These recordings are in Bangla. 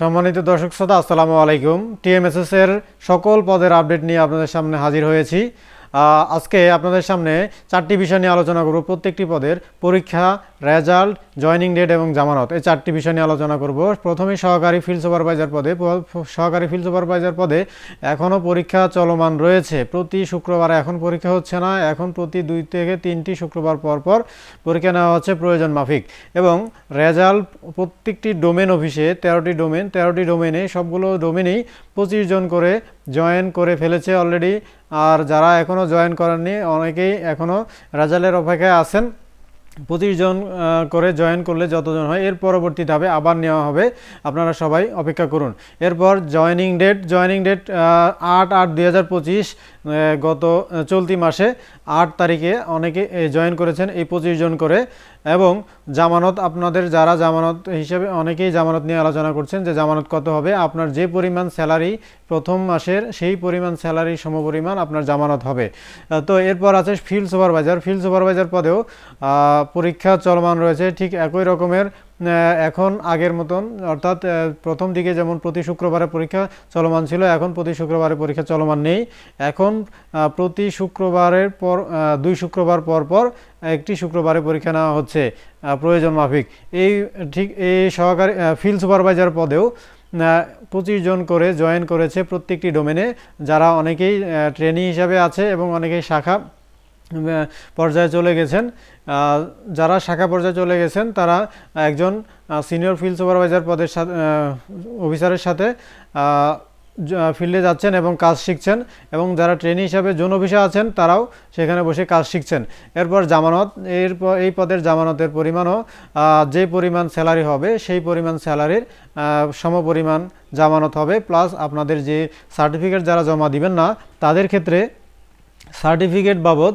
সম্মানিত দর্শক শ্রোতা, আসসালামু আলাইকুম। টিএমএসএস এর সকল পদের আপডেট নিয়ে আপনাদের সামনে হাজির হয়েছি। আজকে আপনাদের সামনে চারটি বিষয় নিয়ে আলোচনা করব। প্রত্যেকটি পদের পরীক্ষা রেজাল্ট জয়নিং ডেট এবং জামানত। এই চারটি বিষয় নিয়ে আলোচনা করব। প্রথমে সহকারী ফিল্ড সুপারভাইজার পদে সহকারী ফিল্ড সুপারভাইজার পদে এখনও পরীক্ষা চলমান রয়েছে। প্রতি শুক্রবার এখন পরীক্ষা হচ্ছে না, এখন প্রতি দুই থেকে তিনটি শুক্রবার পর পর পরীক্ষা নেওয়া হচ্ছে প্রয়োজন মাফিক। এবং রেজাল্ট প্রত্যেকটি ডোমেন অফিসে তেরোটি ডোমেন তেরোটি ডোমেনে সবগুলো ডোমেনেই পঁচিশ জন করে জয়েন করে ফেলেছে অলরেডি আর যারা এখনও জয়েন করেননি, অনেকেই এখনও রাজালের অপেক্ষায় আছেন। পঁচিশ জন করে জয়েন করলে যতজন হয়, এর পরবর্তী ধাপে আবার নেওয়া হবে। আপনারা সবাই অপেক্ষা করুন। এরপর জয়েনিং ডেট জয়েনিং ডেট আট আট দুই গত চলতি মাসে আট তারিখে অনেকে জয়েন করেছেন, এই পঁচিশ জন করে। এবং জামানত আপনাদের যারা জামানত হিসেবে, অনেকেই জামানত নিয়ে আলোচনা করছেন যে জামানত কত হবে, আপনার যে পরিমাণ স্যালারি প্রথম মাসের, সেই পরিমাণ স্যালারি সমপরিমাণ আপনার জামানত হবে। তো এরপর আছে ফিল্ড সুপারভাইজার ফিল্ড সুপারভাইজার পদেও পরীক্ষা চলমান রয়েছে, ঠিক একই রকমের এখন আগের মতন, অর্থাৎ প্রথম দিকে যেমন প্রতি শুক্রবারে পরীক্ষা চলমান ছিল, এখন প্রতি শুক্রবারে পরীক্ষা চলমান নেই। এখন প্রতি শুক্রবারের পর দুই শুক্রবার পর পর একটি শুক্রবারে পরীক্ষা নেওয়া হচ্ছে প্রয়োজন মাফিক। এই, ঠিক, এই সহকারী ফিল্ড সুপারভাইজার পদেও পঁচিশ জন করে জয়েন করেছে প্রত্যেকটি ডোমেনে যারা অনেকেই ট্রেনি হিসাবে আছে এবং অনেকেই শাখা পর্যায়ে চলে গেছেন। যারা শাখা পর্যায়ে চলে গেছেন, তারা একজন সিনিয়র ফিল্ড সুপারভাইজার পদের সাথে অফিসারের সাথে ফিল্ডে যাচ্ছেন এবং কাজ শিখছেন এবং যারা ট্রেনি হিসাবে জোন অফিসে আছেন, তারাও সেখানে বসে কাজ শিখছেন। এরপর জামানত, এরপর, এই পদের জামানতের পরিমাণও যে পরিমাণ স্যালারি হবে, সেই পরিমাণ স্যালারির সমপরিমাণ জামানত হবে। প্লাস আপনাদের যে সার্টিফিকেট যারা জমা দিবেন না, তাদের ক্ষেত্রে সার্টিফিকেট বাবদ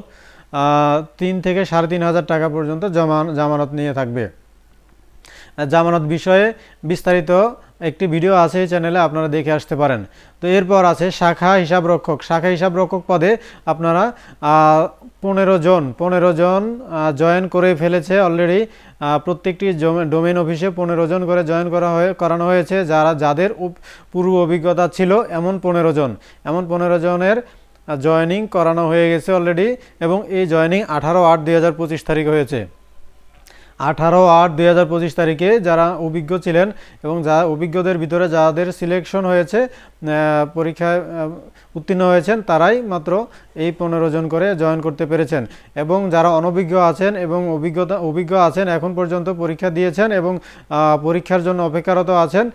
তিন থেকে সাড়ে তিন হাজার টাকা পর্যন্ত জমা, জামানত নিয়ে থাকবে। জামানত বিষয়ে বিস্তারিত একটি ভিডিও আছে এই চ্যানেলে, আপনারা দেখে আসতে পারেন। তো এরপর আছে শাখা হিসাব রক্ষক। শাখা হিসাব রক্ষক পদে আপনারা পনেরো জন পনেরো জন জয়েন করে ফেলেছে অলরেডি প্রত্যেকটি ডোমেন অফিসে পনেরো জন করে জয়েন করা হয়ে, করানো হয়েছে। যারা, যাদের পূর্ব অভিজ্ঞতা ছিল, এমন পনেরো জন। এমন পনেরো জনের জয়েনিং করানো হয়ে গেছে অলরেডি এবং এই জয়নিং আঠারো আট দুই তারিখ হয়েছে। আঠারো আট দুই হাজার পঁচিশ তারিখে যারা অভিজ্ঞ ছিলেন এবং যা অভিজ্ঞদের ভিতরে যাদের সিলেকশন হয়েছে পরীক্ষায় উত্তীর্ণ হয়েছেন, তারাই মাত্র এই পনেরো জন করে জয়েন করতে পেরেছেন। এবং যারা অনভিজ্ঞ আছেন এবং অভিজ্ঞতা, অভিজ্ঞ আছেন, এখন পর্যন্ত পরীক্ষা দিয়েছেন এবং পরীক্ষার জন্য অপেক্ষারত আছেন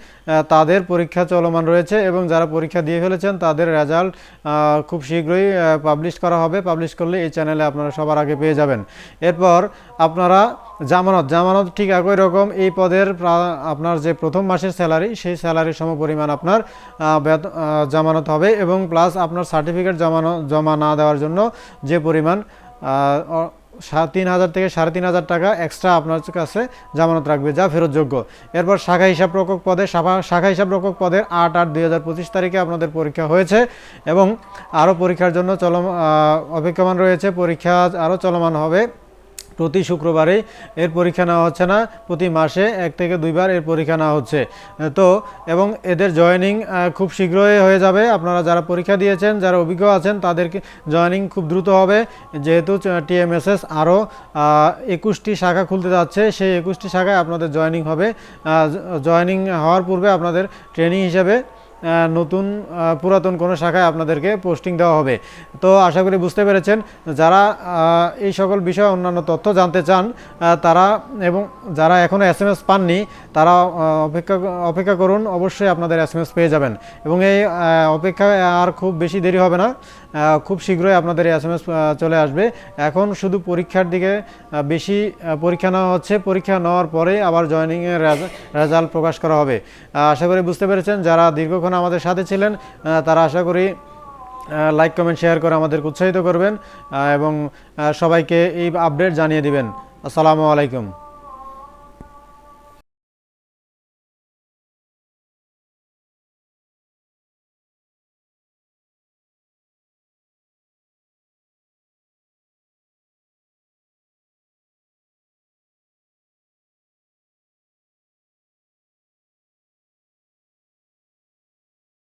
তাদের পরীক্ষা চলমান রয়েছে এবং যারা পরীক্ষা দিয়ে ফেলেছেন, তাদের রেজাল্ট খুব শীঘ্রই পাবলিশ করা হবে। পাবলিশ করলে এই চ্যানেলে আপনারা সবার আগে পেয়ে যাবেন। এরপর আপনারা জামানত জামানত ঠিক একই রকম। এই পদের আপনার যে প্রথম মাসের স্যালারি সেই স্যালারির সমপরিমাণ আপনার আহ, বেত- আহ, জামানত হবে এবং প্লাস আপনার সার্টিফিকেট জমানো জমা না দেওয়ার জন্য যে পরিমাণ তিন হাজার থেকে সাড়ে তিন হাজার টাকা এক্সট্রা আপনার কাছে জামানত রাখবে যা ফেরতযোগ্য। এরপর শাখা হিসাব রক্ষক পদে শাখা হিসাব রক্ষক পদের আট আট দুই হাজার পঁচিশ তারিখে আপনাদের পরীক্ষা হয়েছে এবং আরও পরীক্ষার জন্য চলম অপেক্ষমান রয়েছে। পরীক্ষা আরও চলমান হবে। প্রতি শুক্রবারে এর পরীক্ষা নেওয়া হচ্ছে না, প্রতি মাসে এক থেকে দুইবার এর পরীক্ষা নেওয়া হচ্ছে। তো, এবং এদের জয়েনিং খুব শীঘ্রই হয়ে যাবে। আপনারা যারা পরীক্ষা দিয়েছেন, যারা অভিজ্ঞ আছেন, তাদেরকে জয়েনিং খুব দ্রুত হবে। যেহেতু টিএমএসএস আরও একুশটি শাখা খুলতে যাচ্ছে, সেই একুশটি শাখায় আপনাদের জয়েনিং হবে। জয়েনিং হওয়ার পূর্বে আপনাদের ট্রেনিং হিসেবে নতুন পুরাতন কোনো শাখায় আপনাদেরকে পোস্টিং দেওয়া হবে। তো আশা করি বুঝতে পেরেছেন যারা এই সকল বিষয়ে অন্যান্য তথ্য জানতে চান তারা এবং যারা এখনও এস এম এস পাননি তারা অপেক্ষা অপেক্ষা করুন অবশ্যই আপনাদের এস এম এস পেয়ে যাবেন। এবং এই আহ, অপেক্ষায় আর খুব বেশি দেরি হবে না খুব শীঘ্রই আপনাদের এস এম এস চলে আসবে। এখন শুধু পরীক্ষার দিকে বেশি পরীক্ষা নেওয়া হচ্ছে। পরীক্ষা নেওয়ার পরে আবার জয়েনিংয়ের রেজাল্ট প্রকাশ করা হবে। আশা করি বুঝতে পেরেছেন যারা দীর্ঘক্ষণ আমাদের সাথে ছিলেন তারা আশা করি লাইক কমেন্ট শেয়ার করে আমাদেরকে উৎসাহিত করবেন এবং সবাইকে এই আপডেট জানিয়ে দিবেন। আসসালামু আলাইকুম।